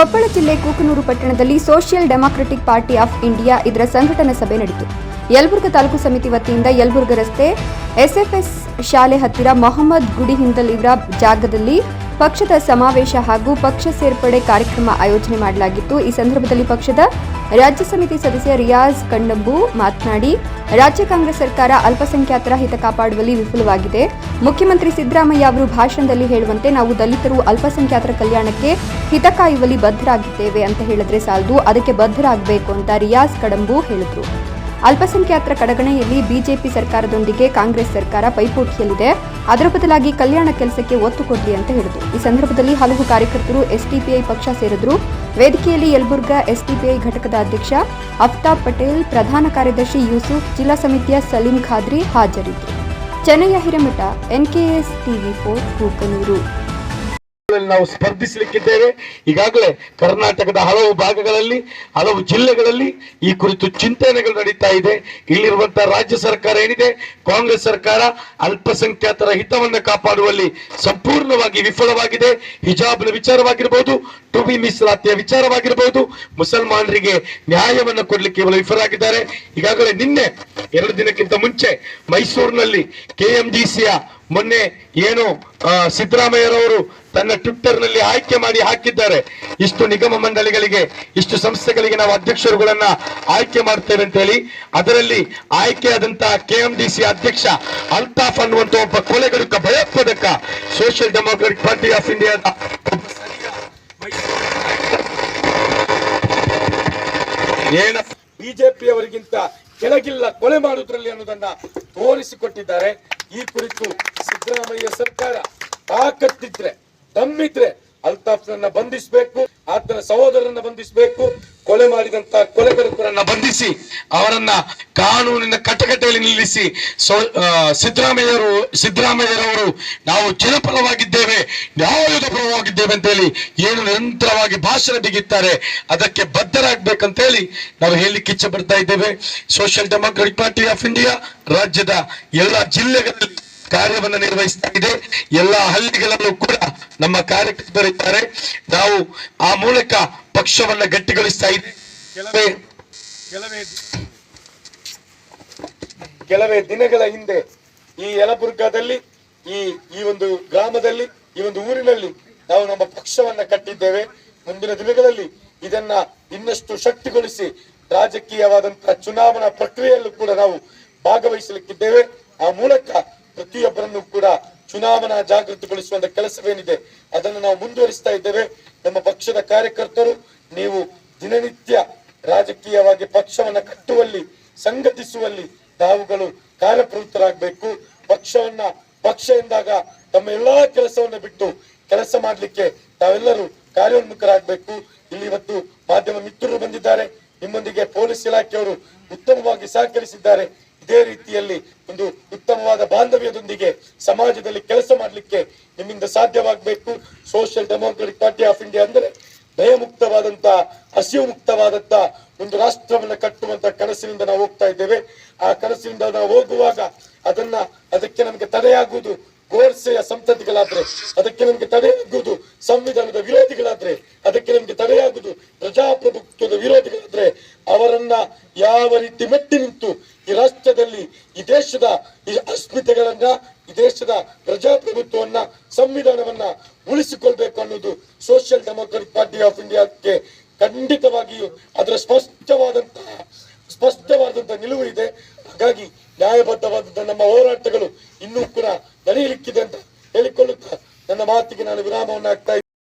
ಕೊಪ್ಪಳ ಜಿಲ್ಲೆ ಕೂಕನೂರು ಪಟ್ಟಣದಲ್ಲಿ social democratic party of India ಇದರ ಸಂಘಟನಾ ಸಭೆ ನಡೆಯಿತು. ಯಲಬುರ್ಗ ತಾಲೂಕು ಸಮಿತಿ ವತಿಯಿಂದ ಯಲಬುರ್ಗ ರಸ್ತೆ ಎಸ್ಎಫ್ಎಸ್ ಶಾಲೆ ಹತ್ತಿರ ಮೊಹಮ್ಮದ್ ಗುಡಿ ಹಿಂದಲ್ ಇವರ ಜಾಗದಲ್ಲಿ ಪಕ್ಷದ ಸಮಾವೇಶ ಹಾಗೂ ಪಕ್ಷ ಸೇರ್ಪಡೆ ಕಾರ್ಯಕ್ರಮ ಆಯೋಜನೆ ಮಾಡಲಾಗಿತ್ತು. ಈ ಸಂದರ್ಭದಲ್ಲಿ ಪಕ್ಷದ ರಾಜ್ಯ ಸಮಿತಿ ಸದಸ್ಯ ರಿಯಾಜ್ ಕಣ್ಣಂಬು ಮಾತನಾಡಿ, ರಾಜ್ಯ ಕಾಂಗ್ರೆಸ್ ಸರ್ಕಾರ ಅಲ್ಪಸಂಖ್ಯಾತರ ಹಿತ ಕಾಪಾಡುವಲ್ಲಿ ವಿಫಲವಾಗಿದೆ. ಮುಖ್ಯಮಂತ್ರಿ ಸಿದ್ದರಾಮಯ್ಯ ಅವರು ಭಾಷಣದಲ್ಲಿ ಹೇಳುವಂತೆ ನಾವು ದಲಿತರು ಅಲ್ಪಸಂಖ್ಯಾತರ ಕಲ್ಯಾಣಕ್ಕೆ ಹಿತ ಕಾಯುವಲ್ಲಿ ಬದ್ಧರಾಗಿದ್ದೇವೆ ಅಂತ ಹೇಳಿದ್ರೆ ಸಾಲದು. ಅದಕ್ಕೆ ಬದ್ಧರಾಗಬೇಕು ಅಂತ ರಿಯಾಜ್ ಕಡಂಬು ಹೇಳಿದರು. ಅಲ್ಪಸಂಖ್ಯಾತರ ಕಡೆಗಣೆಯಲ್ಲಿ ಬಿಜೆಪಿ ಸರ್ಕಾರದೊಂದಿಗೆ ಕಾಂಗ್ರೆಸ್ ಸರ್ಕಾರ ಪೈಪೋಟಿಯಲ್ಲಿದೆ. ಅದರ ಬದಲಾಗಿ ಕಲ್ಯಾಣ ಕೆಲಸಕ್ಕೆ ಒತ್ತು ಕೊಡಲಿ ಅಂತ ಹೇಳಿದರು. ಈ ಸಂದರ್ಭದಲ್ಲಿ ಹಲವು ಕಾರ್ಯಕರ್ತರು ಎಸ್ಡಿಪಿಐ ಪಕ್ಷ ಸೇರಿದ್ರು. ವೇದಿಕೆಯಲ್ಲಿ ಯಲಬುರ್ಗಾ ಎಸ್ಡಿಪಿಐ ಘಟಕದ ಅಧ್ಯಕ್ಷ ಅಫ್ತಾಬ್ ಪಟೇಲ್, ಪ್ರಧಾನ ಕಾರ್ಯದರ್ಶಿ ಯೂಸುಫ್, ಜಿಲ್ಲಾ ಸಮಿತಿಯ ಸಲೀಂ ಖಾದ್ರಿ ಹಾಜರಿದ್ದರು. ಚೆನ್ನಯ್ಯ ಹಿರೇಮಠ, ಎನ್ಕೆಎಸ್ ಟಿವಿ ಫೋರ್ಗಳಲ್ಲಿ ನಾವು ಸ್ಪರ್ಧಿಸಲಿಕ್ಕಿದ್ದೇವೆ. ಈಗಾಗಲೇ ಕರ್ನಾಟಕದ ಹಲವು ಭಾಗಗಳಲ್ಲಿ, ಹಲವು ಜಿಲ್ಲೆಗಳಲ್ಲಿ ಈ ಕುರಿತು ಚಿಂತನೆಗಳು ನಡೀತಾ ಇದೆ. ಇಲ್ಲಿರುವಂತಹ ರಾಜ್ಯ ಸರ್ಕಾರ ಏನಿದೆ? ಕಾಂಗ್ರೆಸ್ ಸರ್ಕಾರ ಅಲ್ಪಸಂಖ್ಯಾತರ ಹಿತವನ್ನು ಕಾಪಾಡುವಲ್ಲಿ ಸಂಪೂರ್ಣವಾಗಿ ವಿಫಲವಾಗಿದೆ. ಹಿಜಾಬ್ನ ವಿಚಾರವಾಗಿರಬಹುದು ಟು ಬಿ ಮೀಸಲಾತಿಯ ವಿಚಾರವಾಗಿರಬಹುದು ಮುಸಲ್ಮಾನರಿಗೆ ನ್ಯಾಯವನ್ನು ಕೊಡಲಿಕ್ಕೆ ಇವರು ವಿಫಲರಾಗಿದ್ದಾರೆ. ಈಗಾಗಲೇ ನಿನ್ನೆ, ಎರಡು ದಿನಕ್ಕಿಂತ ಮುಂಚೆ ಮೈಸೂರಿನಲ್ಲಿ ಕೆಎಂಡಿಸಿಯ ಮೊನ್ನೆ ಏನು ಸಿದ್ದರಾಮಯ್ಯರವರು ತನ್ನ ಟ್ವಿಟ್ಟರ್ನಲ್ಲಿ ಆಯ್ಕೆ ಮಾಡಿ ಹಾಕಿದ್ದಾರೆ. ಇಷ್ಟು ನಿಗಮ ಮಂಡಳಿಗಳಿಗೆ, ಇಷ್ಟು ಸಂಸ್ಥೆಗಳಿಗೆ ನಾವು ಅಧ್ಯಕ್ಷರುಗಳನ್ನ ಆಯ್ಕೆ ಮಾಡ್ತೇವೆ ಅಂತ ಹೇಳಿ, ಅದರಲ್ಲಿ ಆಯ್ಕೆಯಾದಂತಹ ಕೆಎಂಡಿಸಿ ಅಧ್ಯಕ್ಷ ಅಲ್ತಾಫ್ ಅನ್ನುವಂತ ಒಬ್ಬ ಕೊಲೆಗಡುಕ, ಭಯೋತ್ಪಾದಕ, ಸೋಷಿಯಲ್ ಡೆಮೋಕ್ರೆಟಿಕ್ ಪಾರ್ಟಿ ಆಫ್ ಇಂಡಿಯಾದ ಏನ ಬಿಜೆಪಿಯವರಿಗಿಂತ ಕೆಳಗಿಲ್ಲ, ಕೊಲೆ ಮಾಡುವುದರಲ್ಲಿ ಅನ್ನೋದನ್ನ ತೋರಿಸಿಕೊಟ್ಟಿದ್ದಾರೆ. ಈ ಕುರಿತು ಸಿದ್ದರಾಮಯ್ಯ ಸರ್ಕಾರ ತಾಕತ್ತಿದ್ರೆ ತಮ್ಮಿದ್ರೆ ಅಲ್ತಾಫ್ನನ್ನ ಬಂಧಿಸಬೇಕು, ಆತನ ಸಹೋದರನ್ನ ಬಂಧಿಸಬೇಕು, ಕೊಲೆ ಮಾಡಿದಂತ ಕೊಲೆಗರನ್ನ ಬಂಧಿಸಿ ಅವರನ್ನ ಕಾನೂನಿನ ಕಟ್ಟಕಟ್ಟೆಯಲ್ಲಿ ನಿಲ್ಲಿಸಿ ಸಿದ್ದರಾಮಯ್ಯರು, ಸಿದ್ದರಾಮಯ್ಯರವರು ನಾವು ಜನಪರವಾಗಿದ್ದೇವೆ ನ್ಯಾಯದ ಪರವಾಗಿದ್ದೇವೆ ಅಂತ ಹೇಳಿ ಏನು ನಿರಂತರವಾಗಿ ಭಾಷಣ ಬಿಗಿತ್ತಾರೆ, ಅದಕ್ಕೆ ಬದ್ಧರಾಗಬೇಕಂತ ಹೇಳಿ ನಾವು ಹೇಳಲಿಕ್ಕೆ ಇಚ್ಛೆ ಪಡ್ತಾ ಇದ್ದೇವೆ. Social democratic party of India ರಾಜ್ಯದ ಎಲ್ಲ ಜಿಲ್ಲೆಗಳಲ್ಲಿ ಕಾರ್ಯವನ್ನು ನಿರ್ವಹಿಸ್ತಾ ಇದೆ. ಎಲ್ಲ ಹಳ್ಳಿಗಳಲ್ಲೂ ಕೂಡ ನಮ್ಮ ಕಾರ್ಯಕರ್ತರಿದ್ದಾರೆ ನಾವು ಆ ಮೂಲಕ ಪಕ್ಷವನ್ನ ಗಟ್ಟಿಗೊಳಿಸ್ತಾ ಇದೆ ಕೆಲವೇ ಕೆಲವೇ ಕೆಲವೇ ದಿನಗಳ ಹಿಂದೆ ಈ ಯಲಬುರ್ಗಾದಲ್ಲಿ, ಈ ಈ ಒಂದು ಗ್ರಾಮದಲ್ಲಿ, ಈ ಒಂದು ಊರಿನಲ್ಲಿ ನಾವು ನಮ್ಮ ಪಕ್ಷವನ್ನ ಕಟ್ಟಿದ್ದೇವೆ. ಮುಂದಿನ ದಿನಗಳಲ್ಲಿ ಇದನ್ನ ಇನ್ನಷ್ಟು ಶಕ್ತಿಗೊಳಿಸಿ ರಾಜಕೀಯವಾದಂತಹ ಚುನಾವಣಾ ಪ್ರಕ್ರಿಯೆಯಲ್ಲೂ ಕೂಡ ನಾವು ಭಾಗವಹಿಸಲಿಕ್ಕಿದ್ದೇವೆ. ಆ ಮೂಲಕ ಪ್ರತಿಯೊಬ್ಬರನ್ನು ಕೂಡ ಚುನಾವಣಾ ಜಾಗೃತಿಗೊಳಿಸುವಂತ ಕೆಲಸವೇನಿದೆ, ಅದನ್ನು ನಾವು ಮುಂದುವರಿಸ್ತಾ ಇದ್ದೇವೆ. ನಮ್ಮ ಪಕ್ಷದ ಕಾರ್ಯಕರ್ತರು, ನೀವು ದಿನನಿತ್ಯ ರಾಜಕೀಯವಾಗಿ ಪಕ್ಷವನ್ನ ಕಟ್ಟುವಲ್ಲಿ, ಸಂಘಟಿಸುವಲ್ಲಿ ತಾವುಗಳು ಕಾರ್ಯಪ್ರವೃತ್ತರಾಗಬೇಕು. ಪಕ್ಷವನ್ನ ಪಕ್ಷ ಎಂದಾಗ ತಮ್ಮ ಎಲ್ಲಾ ಕೆಲಸವನ್ನು ಬಿಟ್ಟು ಕೆಲಸ ಮಾಡಲಿಕ್ಕೆ ತಾವೆಲ್ಲರೂ ಕಾರ್ಯೋನ್ಮುಖರಾಗಬೇಕು. ಇಲ್ಲಿ ಇವತ್ತು ಮಾಧ್ಯಮ ಮಿತ್ರರು ಬಂದಿದ್ದಾರೆ. ನಿಮ್ಮೊಂದಿಗೆ ಪೊಲೀಸ್ ಇಲಾಖೆಯವರು ಉತ್ತಮವಾಗಿ ಸಹಕರಿಸಿದ್ದಾರೆ. ಇದೇ ರೀತಿಯಲ್ಲಿ ಒಂದು ಉತ್ತಮವಾದ ಬಾಂಧವ್ಯದೊಂದಿಗೆ ಸಮಾಜದಲ್ಲಿ ಕೆಲಸ ಮಾಡಲಿಕ್ಕೆ ನಿಮ್ಮಿಂದ ಸಾಧ್ಯವಾಗಬೇಕು. Social democratic party of India ಅಂದರೆ ಭಯಮುಕ್ತವಾದಂತ ಹಸಿವು ಮುಕ್ತವಾದಂತಹ ಒಂದು ರಾಷ್ಟ್ರವನ್ನು ಕಟ್ಟುವಂತಹ ಕನಸಿನಿಂದ ನಾವು ಹೋಗ್ತಾ ಇದ್ದೇವೆ. ಆ ಕನಸಿನಿಂದ ನಾವು ಹೋಗುವಾಗ ಅದನ್ನ ಅದಕ್ಕೆ ನಮಗೆ ತಡೆಯಾಗುವುದು ಗೋರ್ಸೆಯ ಸಂತತಿಗಳಾದ್ರೆ, ಅದಕ್ಕೆ ನಮಗೆ ತಡೆಯಾಗುವುದು ಸಂವಿಧಾನದ ವಿರೋಧಿಗಳಾದ್ರೆ, ಅದಕ್ಕೆ ನಮಗೆ ತಡೆಯಾಗುವುದು ಪ್ರಜಾಪ್ರಭುತ್ವದ ವಿರೋಧಿಗಳಾದ್ರೆ, ಅವರನ್ನ ಯಾವ ರೀತಿ ಮೆಟ್ಟಿ ನಿಂತು ಈ ರಾಷ್ಟ್ರದಲ್ಲಿ, ಈ ದೇಶದ ಈ ಅಸ್ಮಿತೆಗಳನ್ನ, ಈ ದೇಶದ ಪ್ರಜಾಪ್ರಭುತ್ವವನ್ನ, ಸಂವಿಧಾನವನ್ನ ಉಳಿಸಿಕೊಳ್ಬೇಕು ಅನ್ನೋದು ಸೋಷಿಯಲ್ ಡೆಮೋಕ್ರೆಟಿಕ್ ಪಾರ್ಟಿ ಆಫ್ ಇಂಡಿಯಾಕ್ಕೆ ಖಂಡಿತವಾಗಿಯೂ ಅದರ ಇದೆ ಹಾಗಾಗಿ ನ್ಯಾಯಬದ್ಧವಾದಂತಹ ನಮ್ಮ ಹೋರಾಟಗಳು